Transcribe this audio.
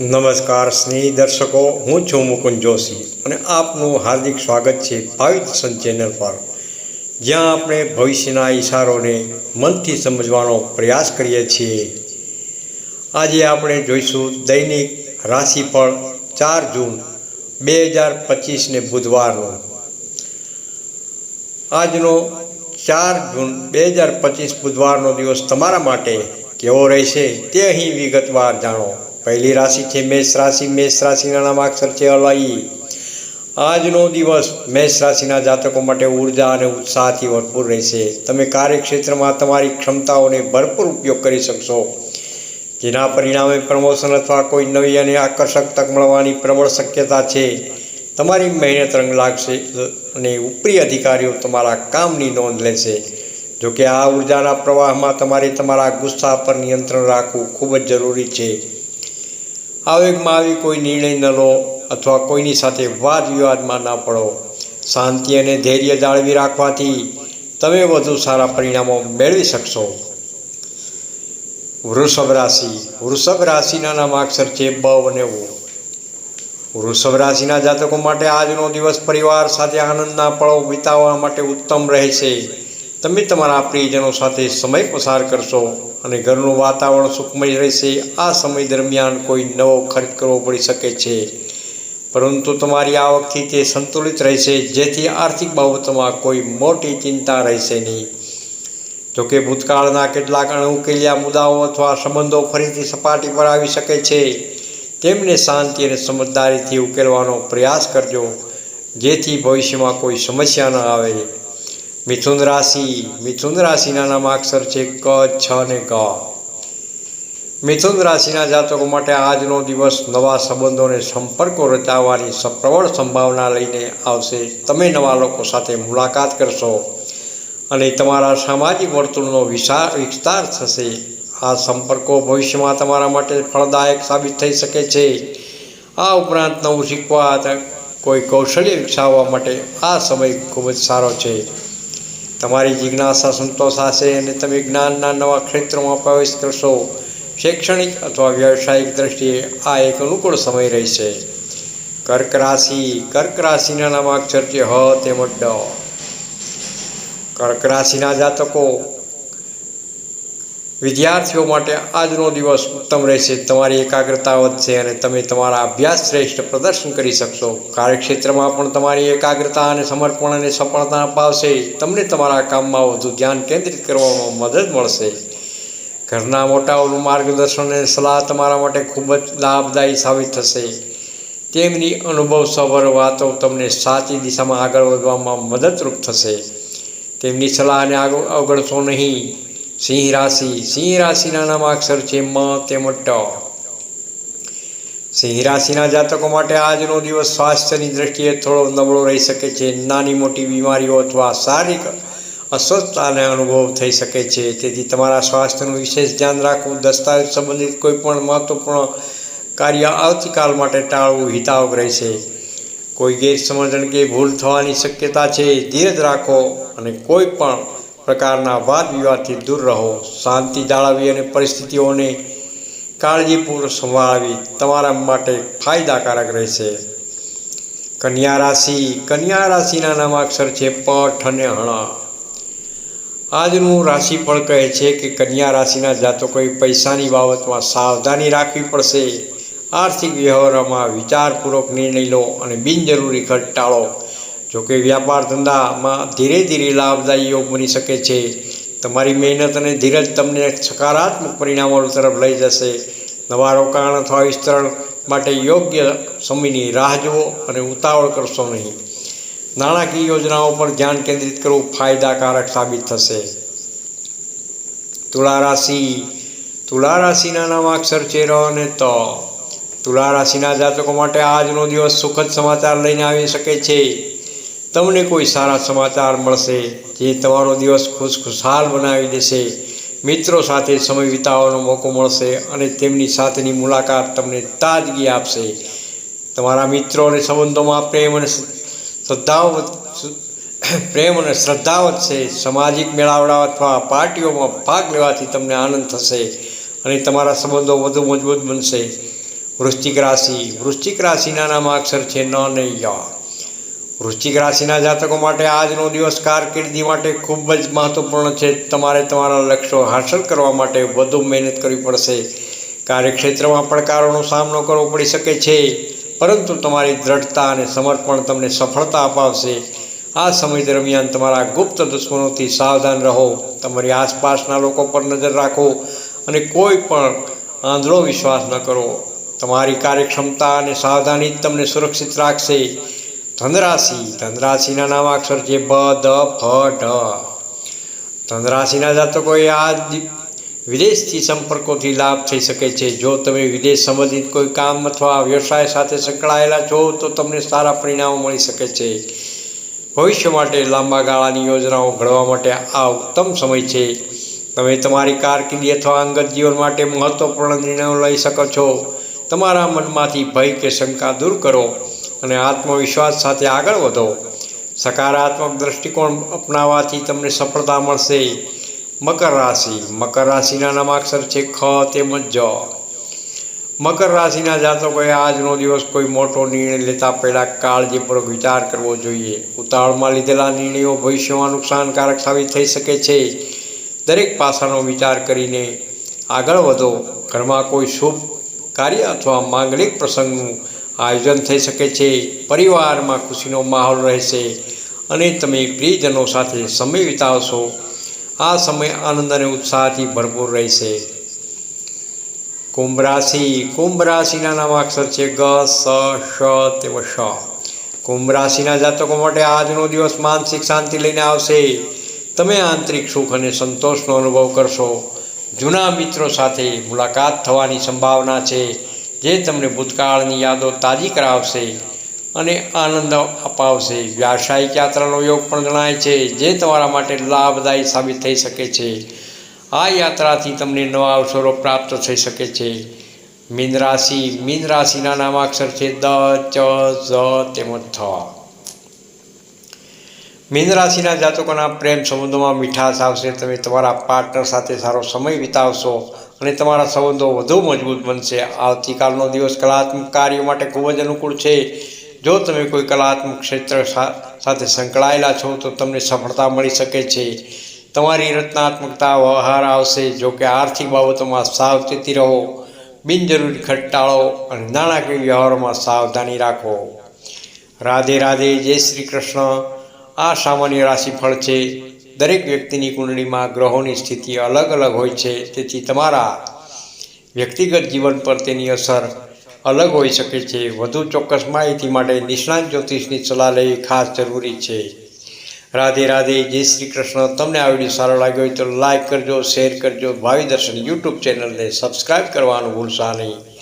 નમસ્કાર, સ્નેહી દર્શકો, હું છું મુકુંદ જોશી અને આપનું હાર્દિક સ્વાગત છે ભાવિ દર્શન ચેનલ પર, જ્યાં આપણે ભવિષ્યના ઈશારોને મનથી સમજવાનો પ્રયાસ કરીએ છીએ. આજે આપણે જોઈશું દૈનિક રાશિફળ ચાર જૂન, બે હજાર પચીસને બુધવારનો. આજનો ચાર જૂન, બે હજાર પચીસ બુધવારનો દિવસ તમારા માટે કેવો રહેશે તે અહીં વિગતવાર જાણો. પહેલી રાશિ છે મેષ રાશિ. મેષ રાશિના નામાક્ષર છે અલાઈ. આજનો દિવસ મેષ રાશિના જાતકો માટે ઊર્જા અને ઉત્સાહથી ભરપૂર રહેશે. તમે કાર્યક્ષેત્રમાં તમારી ક્ષમતાઓને ભરપૂર ઉપયોગ કરી શકશો. જેના પરિણામે પ્રમોશન અથવા કોઈ નવી અને આકર્ષક તક મળવાની પ્રબળ શક્યતા છે. તમારી મહેનત રંગ લાગશે અને ઉપરી અધિકારીઓ તમારા કામની નોંધ લેશે. જોકે આ ઉર્જાના પ્રવાહમાં તમારે તમારા ગુસ્સા પર નિયંત્રણ રાખવું ખૂબ જ જરૂરી છે. આવેગમાં આવી કોઈ નિર્ણય ન લો અથવા કોઈની સાથે વાદ વિવાદમાં ના પડો. શાંતિ અને ધૈર્ય જાળવી રાખવાથી તમે વધુ સારા પરિણામો મેળવી શકશો. વૃષભ રાશિ. વૃષભ રાશિના નામાક્ષર છે બ અને વૃષભ રાશિના જાતકો માટે આજનો દિવસ પરિવાર સાથે આનંદના પળો વિતાવવા માટે ઉત્તમ રહેશે. તમે તમારા પ્રિયજનો સાથે સમય પસાર કરશો. અને ઘરનું વાતાવરણ સુખમય રહેશે. આ સમય દરમિયાન કોઈ નવો ખર્ચ કરવો પડી શકે છે. પરંતુ તમારી આવકથી તે સંતુલિત રહેશે. જેથી આર્થિક બાબતોમાં કોઈ મોટી ચિંતા રહેશે નહીં. જોકે ભૂતકાળના કેટલાક અણઉકેલ્યા મુદ્દાઓ અથવા સંબંધો ફરીથી સપાટી પર આવી શકે છે. તેમને શાંતિ અને સમજદારીથી ઉકેલવાનો પ્રયાસ કરજો. જેથી ભવિષ્યમાં કોઈ સમસ્યા ન આવે. મિથુન રાશિ, મિથુન રાશિના નામાક્ષર છે ક, છ ને ગ. મિથુન રાશિના જાતકો માટે આજનો દિવસ નવા સંબંધોને સંપર્કો રચાવવાની સપ્રબળ સંભાવના લઈને આવશે. તમે નવા લોકો સાથે મુલાકાત કરશો અને તમારા સામાજિક વર્તુળનો વિશાળ વિસ્તાર થશે. આ સંપર્કો ભવિષ્યમાં તમારા માટે ફળદાયક સાબિત થઈ શકે છે. આ ઉપરાંત નવું શીખવા, કોઈ કૌશલ્ય વિકસાવવા માટે આ સમય ખૂબ જ સારો છે. તમારી જિજ્ઞાસા સંતોષાશે અને તમે જ્ઞાનના નવા ક્ષેત્રોમાં પ્રવેશ કરશો. શૈક્ષણિક અથવા વ્યવસાયિક દ્રષ્ટિએ આ એક અનુકૂળ સમય રહેશે. કર્ક રાશિ, કર્ક રાશિના નામાક્ષર છે હ તેમજ કર્ક રાશિના જાતકો વિદ્યાર્થીઓ માટે આજનો દિવસ ઉત્તમ રહેશે. તમારી એકાગ્રતા વધશે અને તમે તમારા અભ્યાસ શ્રેષ્ઠ પ્રદર્શન કરી શકશો. કાર્યક્ષેત્રમાં પણ તમારી એકાગ્રતા અને સમર્પણ અને સફળતા અપાવશે. તમને તમારા કામમાં વધુ ધ્યાન કેન્દ્રિત કરવામાં મદદ મળશે. ઘરના મોટાઓનું માર્ગદર્શન અને સલાહ તમારા માટે ખૂબ જ લાભદાયી સાબિત થશે. તેમની અનુભવસભર વાતો તમને સાચી દિશામાં આગળ વધવામાં મદદરૂપ થશે. તેમની સલાહને આગળ અવગણશો નહીં. સિંહ રાશિ, સિંહ રાશિના નામાક્ષર છે મ તેમજ ટ. સિંહ રાશિના જાતકો માટે આજનો દિવસ સ્વાસ્થ્યની દ્રષ્ટિએ થોડો નબળો રહી શકે છે. નાની મોટી બીમારીઓ અથવા શારીરિક અસ્વસ્થતાને અનુભવ થઈ શકે છે. તેથી તમારા સ્વાસ્થ્યનું વિશેષ ધ્યાન રાખવું, દસ્તાવેજ સંબંધિત કોઈ પણ મહત્વપૂર્ણ કાર્ય આવતીકાલ માટે ટાળવું હિતાવક રહેશે કોઈ ગેરસમજણ કે ભૂલ થવાની શક્યતા છે, ધીરજ રાખો અને કોઈ પણ પ્રકારના વાદ વિવાદથી દૂર રહો, શાંતિ જાળવી અને પરિસ્થિતિઓને કાળજીપૂર્વક સંભાળવી તમારા માટે ફાયદાકારક રહેશે. કન્યા રાશિ, કન્યા રાશિના નામાક્ષર છે પઠ અને હણા આજનું રાશિફળ કહે છે કે કન્યા રાશિના જાતકોએ પૈસાની બાબતમાં સાવધાની રાખવી પડશે. આર્થિક વ્યવહારોમાં વિચારપૂર્વક નિર્ણય લો અને બિનજરૂરી ખર્ચ ટાળો જોકે વ્યાપાર ધંધામાં ધીરે ધીરે લાભદાયી યોગ બની શકે છે. તમારી મહેનત અને ધીરજ તમને સકારાત્મક પરિણામો તરફ લઈ જશે. નવા રોકાણ અથવા વિસ્તરણ માટે યોગ્ય સમયની રાહ જુઓ અને ઉતાવળ કરશો નહીં. નાણાકીય યોજનાઓ પર ધ્યાન કેન્દ્રિત કરવું ફાયદાકારક સાબિત થશે. તુલા રાશિ. તુલા રાશિના નામાક્ષર છે ર અને ત. તુલા રાશિના જાતકો માટે આજનો દિવસ સુખદ સમાચાર લઈને આવી શકે છે. તમને કોઈ સારા સમાચાર મળશે જે તમારો દિવસ ખુશખુશાલ બનાવી દેશે. મિત્રો સાથે સમય વિતાવવાનો મોકો મળશે અને તેમની સાથેની મુલાકાત તમને તાજગી આપશે. તમારા મિત્રો અને સંબંધોમાં પ્રેમ અને શ્રદ્ધાઓ પ્રેમ અને શ્રદ્ધા વધશે. સામાજિક મેળાવડા અથવા પાર્ટીઓમાં ભાગ લેવાથી તમને આનંદ થશે અને તમારા સંબંધો વધુ મજબૂત બનશે. વૃશ્ચિક રાશિ, વૃશ્ચિક રાશિના નામ અક્ષર છે ન અને ય વૃશ્ચિક રાશિના જાતકો માટે આજનો દિવસ કારકિર્દી માટે ખૂબ જ મહત્વપૂર્ણ છે. તમારે તમારા લક્ષ્યો હાંસલ કરવા માટે વધુ મહેનત કરવી પડશે. કાર્યક્ષેત્રમાં પડકારોનો સામનો કરવો પડી શકે છે, પરંતુ તમારી દ્રઢતા અને સમર્પણ તમને સફળતા અપાવશે. આ સમય દરમિયાન તમારા ગુપ્ત દુશ્મનોથી સાવધાન રહો. તમારી આસપાસના લોકો પર નજર રાખો અને કોઈ પણ આંધળો વિશ્વાસ ન કરો. તમારી કાર્યક્ષમતા અને સાવધાની જ તમને સુરક્ષિત રાખશે. ધનરાશિ. ધનરાશિના નામાક્ષર છે બ, દ, ફ ઢ ધનરાશિના જાતકોએ આ વિદેશથી સંપર્કોથી લાભ થઈ શકે છે. જો તમે વિદેશ સંબંધિત કોઈ કામ અથવા વ્યવસાય સાથે સંકળાયેલા છો, તો તમને સારા પરિણામો મળી શકે છે. ભવિષ્ય માટે લાંબા ગાળાની યોજનાઓ ઘડવા માટે આ ઉત્તમ સમય છે. તમે તમારી કારકિર્દી અથવા અંગત જીવન માટે મહત્વપૂર્ણ નિર્ણયો લઈ શકો છો. તમારા મનમાંથી ભય કે શંકા દૂર કરો. અને આત્મવિશ્વાસ સાથે આગળ વધો. સકારાત્મક દૃષ્ટિકોણ અપનાવવાથી તમને સફળતા મળશે. મકર રાશિ. મકર રાશિના નામાક્ષર છે ખ તેમજ જ. મકર રાશિના જાતકોએ આજનો દિવસ કોઈ મોટો નિર્ણય લેતા પહેલાં કાળજીપૂર્વક વિચાર કરવો જોઈએ. ઉતાવળમાં લીધેલા નિર્ણયો ભવિષ્યમાં નુકસાનકારક સાબિત થઈ શકે છે. દરેક પાસાનો વિચાર કરીને આગળ વધો. ઘરમાં કોઈ શુભ કાર્ય અથવા માંગલિક પ્રસંગનું આયોજન થઈ શકે છે, પરિવારમાં ખુશીનો માહોલ રહેશે અને તમે પ્રિયજનો સાથે સમય વિતાવશો. આ સમય આનંદ અને ઉત્સાહથી ભરપૂર રહેશે. કુંભ રાશિ, કુંભ રાશિના નામાક્ષર છે ગ, સ, શ તેમજ શ કુંભ રાશિના જાતકો માટે આજનો દિવસ માનસિક શાંતિ લઈને આવશે. તમે આંતરિક સુખ અને સંતોષનો અનુભવ કરશો. જૂના મિત્રો સાથે મુલાકાત થવાની સંભાવના છે. જે તમને ભૂતકાળની યાદો તાજી કરાવશે અને આનંદ અપાવશે. વ્યાવસાયિક યાત્રાનો યોગ પણ જણાય છે, જે તમારા માટે લાભદાયી સાબિત થઈ શકે છે. આ યાત્રાથી તમને નવા અવસરો પ્રાપ્ત થઈ શકે છે. મીન રાશિ, મીન રાશિના નામાક્ષર છે દ, ચ, ઝ, તેમજ થ. મીન રાશિના જાતકોના પ્રેમ સંબંધોમાં મીઠાશ આવશે, તમે તમારા પાર્ટનર સાથે સારો સમય વિતાવશો. અને તમારા સંબંધો વધુ મજબૂત બનશે. આવતીકાલનો દિવસ કલાત્મક કાર્યો માટે ખૂબ જ અનુકૂળ છે. જો તમે કોઈ કલાત્મક ક્ષેત્ર સાથે સંકળાયેલા છો, તો તમને સફળતા મળી શકે છે. તમારી રચનાત્મકતા વ્યવહાર આવશે. જો કે આર્થિક બાબતોમાં સાવચેતી રહો. બિનજરૂરી ખર્ચ અને નાણાકીય વ્યવહારોમાં સાવધાની રાખો. રાધે રાધે, જય શ્રી કૃષ્ણ. આ સામાન્ય રાશિફળ છે. દરેક વ્યક્તિની કુંડળીમાં ગ્રહોની સ્થિતિ અલગ અલગ હોય છે. તેથી તમારા વ્યક્તિગત જીવન પર તેની અસર અલગ હોઈ શકે છે. વધુ ચોક્કસ માહિતી માટે નિષ્ણાત જ્યોતિષની સલાહ લેવી ખાસ જરૂરી છે. રાધે રાધે, જય શ્રી કૃષ્ણ. તમને આ વીડિયો સારો લાગ્યો હોય તો લાઈક કરજો, શેર કરજો. ભાવિ દર્શન યુટ્યુબ ચેનલને સબસ્ક્રાઈબ કરવાનું ભૂલશા નહીં.